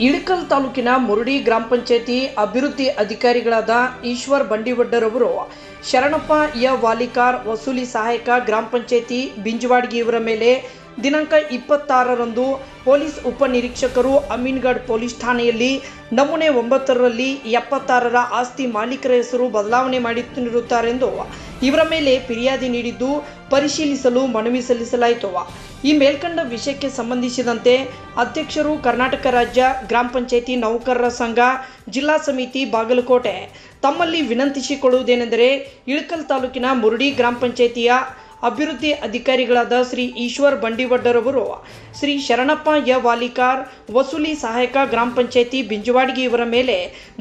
ತಾಲೂಕಿನ ಮುರುಡಿ ಗ್ರಾಮ ಪಂಚಾಯತಿ ಅಭಿವೃದ್ಧಿ ಅಧಿಕಾರಿಗಳಾದ ಈಶ್ವರ್ ಬಂಡಿವಡ್ಡರವರು ಶರಣಪ್ಪ ಯ ವಾಲಿಕಾರ್ ವಸೂಲಿ ಸಹಾಯಕ ಗ್ರಾಮ ಪಂಚಾಯತಿ ಬಿಂಜವಾಡ್ಗಿ ಇವರ ಮೇಲೆ ದಿನಾಂಕ ಇಪ್ಪತ್ತಾರರಂದು ಪೊಲೀಸ್ ಉಪನಿರೀಕ್ಷಕರು ಅಮೀನ್ಗಢ್ ಪೊಲೀಸ್ ಠಾಣೆಯಲ್ಲಿ ನಮೂನೆ ಒಂಬತ್ತರಲ್ಲಿ ಎಪ್ಪತ್ತಾರರ ಆಸ್ತಿ ಮಾಲೀಕರ ಹೆಸರು ಬದಲಾವಣೆ ಮಾಡಿರುತ್ತಾರೆಂದು ಇವರ ಮೇಲೆ ಫಿರ್ಯಾದಿ ನೀಡಿದ್ದು ಪರಿಶೀಲಿಸಲು ಮನವಿ ಸಲ್ಲಿಸಲಾಯಿತು. ಈ ಮೇಲ್ಕಂಡ ವಿಷಯಕ್ಕೆ ಸಂಬಂಧಿಸಿದಂತೆ ಅಧ್ಯಕ್ಷರು ಕರ್ನಾಟಕ ರಾಜ್ಯ ಗ್ರಾಮ ಪಂಚಾಯಿತಿ ನೌಕರರ ಸಂಘ, ಜಿಲ್ಲಾ ಸಮಿತಿ ಬಾಗಲಕೋಟೆ. ತಮ್ಮಲ್ಲಿ ವಿನಂತಿಸಿಕೊಳ್ಳುವುದೇನೆಂದರೆ ಇಳಕಲ್ ತಾಲೂಕಿನ ಮುರುಡಿ ಗ್ರಾಮ ಪಂಚಾಯಿತಿಯ ಅಭಿವೃದ್ಧಿ ಅಧಿಕಾರಿಗಳಾದ ಶ್ರೀ ಈಶ್ವರ್ ಬಂಡಿವಡ್ಡರವರು, ಶ್ರೀ ಶರಣಪ್ಪ ಯ ವಾಲಿಕಾರ್, ವಸೂಲಿ ಸಹಾಯಕ ಗ್ರಾಮ ಪಂಚಾಯಿತಿ ಬಿಂಜವಾಡ್ಗಿ ಇವರ ಮೇಲೆ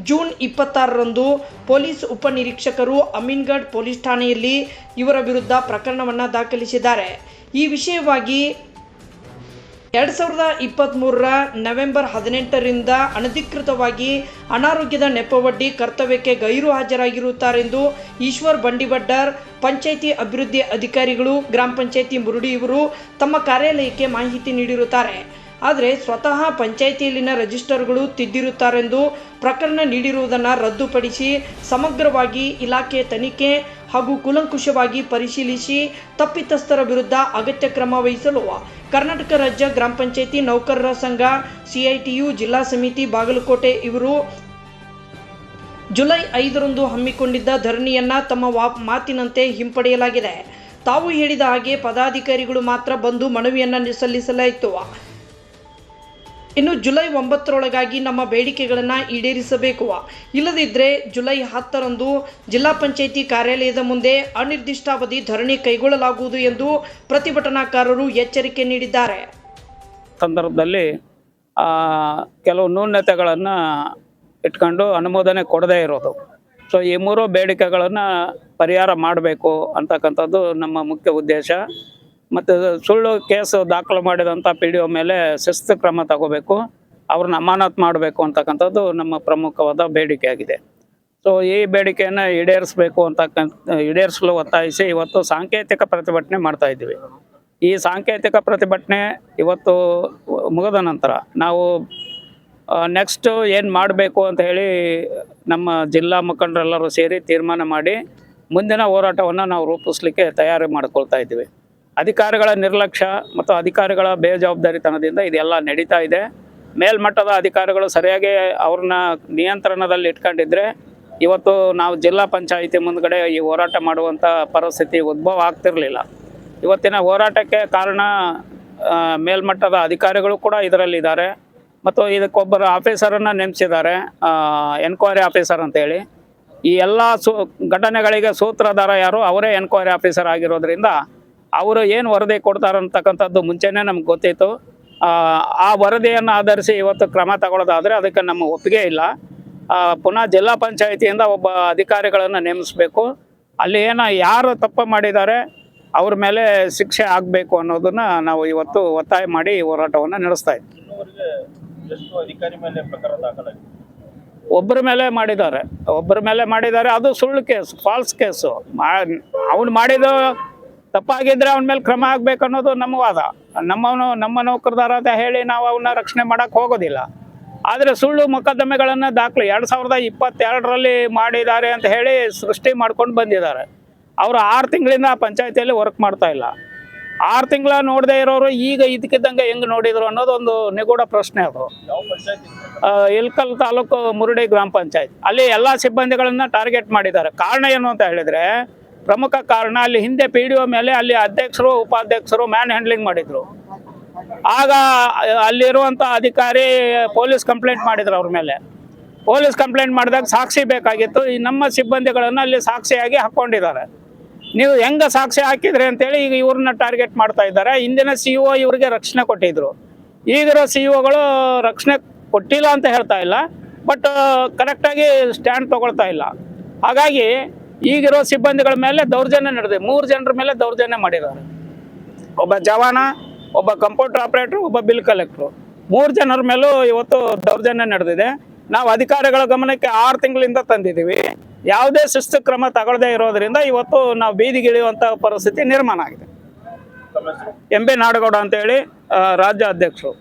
ಜೂನ್ ಇಪ್ಪತ್ತಾರರಂದು ಪೊಲೀಸ್ ಉಪನಿರೀಕ್ಷಕರು ಅಮೀನ್ಗಢ್ ಪೊಲೀಸ್ ಠಾಣೆಯಲ್ಲಿ ಇವರ ವಿರುದ್ಧ ಪ್ರಕರಣವನ್ನು ದಾಖಲಿಸಿದ್ದಾರೆ. ಈ ವಿಷಯವಾಗಿ ಎರಡು ಸಾವಿರದ ಇಪ್ಪತ್ತ್ಮೂರರ ನವೆಂಬರ್ ಹದಿನೆಂಟರಿಂದ ಅನಧಿಕೃತವಾಗಿ ಅನಾರೋಗ್ಯದ ನೆಪವಡ್ಡಿ ಕರ್ತವ್ಯಕ್ಕೆ ಗೈರು ಹಾಜರಾಗಿರುತ್ತಾರೆಂದು ಈಶ್ವರ್ ಬಂಡಿಬಡ್ಡಾರ್ ಪಂಚಾಯಿತಿ ಅಭಿವೃದ್ಧಿ ಅಧಿಕಾರಿಗಳು, ಗ್ರಾಮ ಪಂಚಾಯಿತಿ ಮುರುಡಿ ಇವರು ತಮ್ಮ ಕಾರ್ಯಾಲಯಕ್ಕೆ ಮಾಹಿತಿ ನೀಡಿರುತ್ತಾರೆ. ಆದರೆ ಸ್ವತಃ ಪಂಚಾಯಿತಿಯಲ್ಲಿನ ರಿಜಿಸ್ಟರ್ಗಳು ತಿದ್ದಿರುತ್ತಾರೆಂದು ಪ್ರಕರಣ ನೀಡಿರುವುದನ್ನು ರದ್ದುಪಡಿಸಿ ಸಮಗ್ರವಾಗಿ ಇಲಾಖೆ ತನಿಖೆ ಹಾಗೂ ಕೂಲಂಕುಷವಾಗಿ ಪರಿಶೀಲಿಸಿ ತಪ್ಪಿತಸ್ಥರ ವಿರುದ್ಧ ಅಗತ್ಯ ಕ್ರಮ ವಹಿಸಲು ಕರ್ನಾಟಕ ರಾಜ್ಯ ಗ್ರಾಮ ಪಂಚಾಯಿತಿ ನೌಕರರ ಸಂಘ, ಸಿಐಟಿಯು, ಜಿಲ್ಲಾ ಸಮಿತಿ, ಬಾಗಲಕೋಟೆ ಇವರು ಜುಲೈ ಐದರಂದು ಹಮ್ಮಿಕೊಂಡಿದ್ದ ಧರಣಿಯನ್ನ ತಮ್ಮ ವಾ ಮಾತಿನಂತೆ ಹಿಂಪಡೆಯಲಾಗಿದೆ. ತಾವು ಹೇಳಿದ ಹಾಗೆ ಪದಾಧಿಕಾರಿಗಳು ಮಾತ್ರ ಬಂದು ಮನವಿಯನ್ನು ಸಲ್ಲಿಸಲಾಯಿತು. ಇನ್ನು ಜುಲೈ ಒಂಬತ್ತರೊಳಗಾಗಿ ನಮ್ಮ ಬೇಡಿಕೆಗಳನ್ನು ಈಡೇರಿಸಬೇಕು ಇಲ್ಲದಿದ್ದರೆ ಜುಲೈ ಹತ್ತರಂದು ಜಿಲ್ಲಾ ಪಂಚಾಯಿತಿ ಕಾರ್ಯಾಲಯದ ಮುಂದೆ ಅನಿರ್ದಿಷ್ಟಾವಧಿ ಧರಣಿ ಕೈಗೊಳ್ಳಲಾಗುವುದು ಎಂದು ಪ್ರತಿಭಟನಾಕಾರರು ಎಚ್ಚರಿಕೆ ನೀಡಿದ್ದಾರೆ. ಸಂದರ್ಭದಲ್ಲಿ ಕೆಲವು ನ್ಯೂನತೆಗಳನ್ನು ಇಟ್ಕೊಂಡು ಅನುಮೋದನೆ ಕೊಡದೇ ಇರೋದು. ಸೊ ಈ ಮೂರು ಬೇಡಿಕೆಗಳನ್ನು ಪರಿಹಾರ ಮಾಡಬೇಕು ಅಂತಕ್ಕಂಥದ್ದು ನಮ್ಮ ಮುಖ್ಯ ಉದ್ದೇಶ. ಮತ್ತು ಸುಳ್ಳು ಕೇಸು ದಾಖಲು ಮಾಡಿದಂಥ ಪಿ ಡಿ ಒ ಮೇಲೆ ಶಿಸ್ತು ಕ್ರಮ ತಗೋಬೇಕು. ಅವ್ರನ್ನ ಅಮಾನತ್ ಮಾಡಬೇಕು ಅಂತಕ್ಕಂಥದ್ದು ನಮ್ಮ ಪ್ರಮುಖವಾದ ಬೇಡಿಕೆಯಾಗಿದೆ ಸೊ ಈ ಬೇಡಿಕೆಯನ್ನು ಈಡೇರಿಸಬೇಕು ಅಂತಕ್ಕಂಥ ಈಡೇರಿಸಲು ಒತ್ತಾಯಿಸಿ ಇವತ್ತು ಸಾಂಕೇತಿಕ ಪ್ರತಿಭಟನೆ ಮಾಡ್ತಾ ಇದ್ದೀವಿ. ಈ ಸಾಂಕೇತಿಕ ಪ್ರತಿಭಟನೆ ಇವತ್ತು ಮುಗಿದ ನಂತರ ನಾವು ನೆಕ್ಸ್ಟ್ ಏನು ಮಾಡಬೇಕು ಅಂತ ಹೇಳಿ ನಮ್ಮ ಜಿಲ್ಲಾ ಮುಖಂಡರೆಲ್ಲರೂ ಸೇರಿ ತೀರ್ಮಾನ ಮಾಡಿ ಮುಂದಿನ ಹೋರಾಟವನ್ನು ನಾವು ರೂಪಿಸ್ಲಿಕ್ಕೆ ತಯಾರಿ ಮಾಡ್ಕೊಳ್ತಾ ಇದ್ದೀವಿ. ಅಧಿಕಾರಿಗಳ ನಿರ್ಲಕ್ಷ್ಯ ಮತ್ತು ಅಧಿಕಾರಿಗಳ ಬೇಜವಾಬ್ದಾರಿತನದಿಂದ ಇದೆಲ್ಲ ನಡೀತಾ ಇದೆ. ಮೇಲ್ಮಟ್ಟದ ಅಧಿಕಾರಿಗಳು ಸರಿಯಾಗಿ ಅವ್ರನ್ನ ನಿಯಂತ್ರಣದಲ್ಲಿ ಇಟ್ಕೊಂಡಿದ್ರೆ ಇವತ್ತು ನಾವು ಜಿಲ್ಲಾ ಪಂಚಾಯಿತಿ ಮುಂದ್ಗಡೆ ಈ ಹೋರಾಟ ಮಾಡುವಂಥ ಪರಿಸ್ಥಿತಿ ಉದ್ಭವ ಆಗ್ತಿರಲಿಲ್ಲ. ಇವತ್ತಿನ ಹೋರಾಟಕ್ಕೆ ಕಾರಣ ಮೇಲ್ಮಟ್ಟದ ಅಧಿಕಾರಿಗಳು ಕೂಡ ಇದರಲ್ಲಿದ್ದಾರೆ. ಮತ್ತು ಇದಕ್ಕೊಬ್ಬರು ಆಫೀಸರನ್ನು ನೇಮಿಸಿದ್ದಾರೆ ಎನ್ಕ್ವೈರಿ ಆಫೀಸರ್ ಅಂತೇಳಿ. ಈ ಎಲ್ಲ ಸೂ, ಘಟನೆಗಳಿಗೆ ಸೂತ್ರಧಾರ ಯಾರು? ಅವರೇ ಎನ್ಕ್ವೈರಿ ಆಫೀಸರ್ ಆಗಿರೋದ್ರಿಂದ ಅವರು ಏನು ವರದಿ ಕೊಡ್ತಾರೆ ಅಂತಕ್ಕಂಥದ್ದು ಮುಂಚೆನೇ ನಮ್ಗೆ ಗೊತ್ತಿತ್ತು. ಆ, ವರದಿಯನ್ನು ಆಧರಿಸಿ ಇವತ್ತು ಕ್ರಮ ತಗೊಳ್ಳೋದಾದರೆ ಅದಕ್ಕೆ ನಮ್ಮ ಒಪ್ಪಿಗೆ ಇಲ್ಲ. ಪುನಃ ಜಿಲ್ಲಾ ಪಂಚಾಯಿತಿಯಿಂದ ಒಬ್ಬ ಅಧಿಕಾರಿಗಳನ್ನು ನೇಮಿಸಬೇಕು. ಅಲ್ಲಿ ಏನೋ ಯಾರು ತಪ್ಪು ಮಾಡಿದ್ದಾರೆ ಅವ್ರ ಮೇಲೆ ಶಿಕ್ಷೆ ಆಗಬೇಕು ಅನ್ನೋದನ್ನ ನಾವು ಇವತ್ತು ಒತ್ತಾಯ ಮಾಡಿ ಹೋರಾಟವನ್ನು ನಡೆಸ್ತಾ ಇದ್ದೀವಿ ಒಬ್ಬರ ಮೇಲೆ ಮಾಡಿದ್ದಾರೆ. ಒಬ್ಬರ ಮೇಲೆ ಮಾಡಿದ್ದಾರೆ. ಅದು ಸುಳ್ಳು ಕೇಸ್ ಫಾಲ್ಸ್ ಕೇಸು. ಅವನು ಮಾಡಿದ ತಪ್ಪಾಗಿದ್ರೆ ಅವನ ಮೇಲೆ ಕ್ರಮ ಆಗ್ಬೇಕು ಅನ್ನೋದು ನಮ್ಮ ವಾದ. ನಮ್ಮವನು ನಮ್ಮ ನೌಕರದಾರ ಅಂತ ಹೇಳಿ ನಾವು ಅವನ್ನ ರಕ್ಷಣೆ ಮಾಡಕ್ ಹೋಗೋದಿಲ್ಲ. ಆದರೆ ಸುಳ್ಳು ಮೊಕದ್ದಮೆಗಳನ್ನು ದಾಖಲೆ ಎರಡು ಸಾವಿರದ ಇಪ್ಪತ್ತೆರಡರಲ್ಲಿ ಮಾಡಿದ್ದಾರೆ ಅಂತ ಹೇಳಿ ಸೃಷ್ಟಿ ಮಾಡ್ಕೊಂಡು ಬಂದಿದ್ದಾರೆ. ಅವರು ಆರು ತಿಂಗಳಿಂದ ಆ ಪಂಚಾಯತಿಯಲ್ಲಿ ವರ್ಕ್ ಮಾಡ್ತಾ ಇಲ್ಲ. ಆರು ತಿಂಗಳ ನೋಡದೆ ಇರೋರು ಈಗ ಇದಕ್ಕಿದ್ದಂಗೆ ಹೆಂಗ್ ನೋಡಿದ್ರು ಅನ್ನೋದು ಒಂದು ನಿಗೂಢ ಪ್ರಶ್ನೆ ಅದು. ಇಲ್ಕಲ್ ತಾಲೂಕು ಮುರುಡಿ ಗ್ರಾಮ ಪಂಚಾಯತ್. ಅಲ್ಲಿ ಎಲ್ಲ ಸಿಬ್ಬಂದಿಗಳನ್ನ ಟಾರ್ಗೆಟ್ ಮಾಡಿದ್ದಾರೆ. ಕಾರಣ ಏನು ಅಂತ ಹೇಳಿದ್ರೆ ಪ್ರಮುಖ ಕಾರಣ ಅಲ್ಲಿ ಹಿಂದೆ ಪಿ ಡಿ ಒ ಮೇಲೆ ಅಲ್ಲಿ ಅಧ್ಯಕ್ಷರು, ಉಪಾಧ್ಯಕ್ಷರು ಮ್ಯಾನ್ ಹ್ಯಾಂಡ್ಲಿಂಗ್ ಮಾಡಿದರು. ಆಗ ಅಲ್ಲಿರುವಂಥ ಅಧಿಕಾರಿ ಪೊಲೀಸ್ ಕಂಪ್ಲೇಂಟ್ ಮಾಡಿದ್ರು ಅವ್ರ ಮೇಲೆ. ಪೊಲೀಸ್ ಕಂಪ್ಲೇಂಟ್ ಮಾಡಿದಾಗ ಸಾಕ್ಷಿ ಬೇಕಾಗಿತ್ತು. ಈ ನಮ್ಮ ಸಿಬ್ಬಂದಿಗಳನ್ನು ಅಲ್ಲಿ ಸಾಕ್ಷಿಯಾಗಿ ಹಾಕ್ಕೊಂಡಿದ್ದಾರೆ ನೀವು ಹೆಂಗೆ ಸಾಕ್ಷಿ ಹಾಕಿದ್ರಿ ಅಂತೇಳಿ ಈಗ ಇವ್ರನ್ನ ಟಾರ್ಗೆಟ್ ಮಾಡ್ತಾ ಇದ್ದಾರೆ. ಹಿಂದಿನ ಸಿ ಒ ಇವ್ರಿಗೆ ರಕ್ಷಣೆ ಕೊಟ್ಟಿದ್ರು. ಈಗಿರೋ ಸಿ ಒಗಳು ರಕ್ಷಣೆ ಕೊಟ್ಟಿಲ್ಲ ಅಂತ ಹೇಳ್ತಾ ಇಲ್ಲ. ಬಟ್ ಕರೆಕ್ಟಾಗಿ ಸ್ಟ್ಯಾಂಡ್ ತಗೊಳ್ತಾ ಇಲ್ಲ. ಹಾಗಾಗಿ ಈಗಿರೋ ಸಿಬ್ಬಂದಿಗಳ ಮೇಲೆ ದೌರ್ಜನ್ಯ ನಡೆದಿದೆ. ಮೂರು ಜನರ ಮೇಲೆ ದೌರ್ಜನ್ಯ ಮಾಡಿದ್ದಾರೆ. ಒಬ್ಬ ಜವಾನ ಒಬ್ಬ ಕಂಪ್ಯೂಟರ್ ಆಪರೇಟರ್ ಒಬ್ಬ ಬಿಲ್ ಕಲೆಕ್ಟ್ರು. ಮೂರು ಜನರ ಮೇಲೂ ಇವತ್ತು ದೌರ್ಜನ್ಯ ನಡೆದಿದೆ. ನಾವು ಅಧಿಕಾರಿಗಳ ಗಮನಕ್ಕೆ ಆರು ತಿಂಗಳಿಂದ ತಂದಿದ್ದೀವಿ. ಯಾವುದೇ ಶಿಸ್ತು ಕ್ರಮ ತಗೊಳ್ಳದೇ ಇರೋದ್ರಿಂದ ಇವತ್ತು ನಾವು ಬೀದಿಗಿಳಿಯುವಂಥ ಪರಿಸ್ಥಿತಿ ನಿರ್ಮಾಣ ಆಗಿದೆ. ಎಂ ಬಿ ನಾಡಗೌಡ ಅಂತೇಳಿ ರಾಜ್ಯ ಅಧ್ಯಕ್ಷರು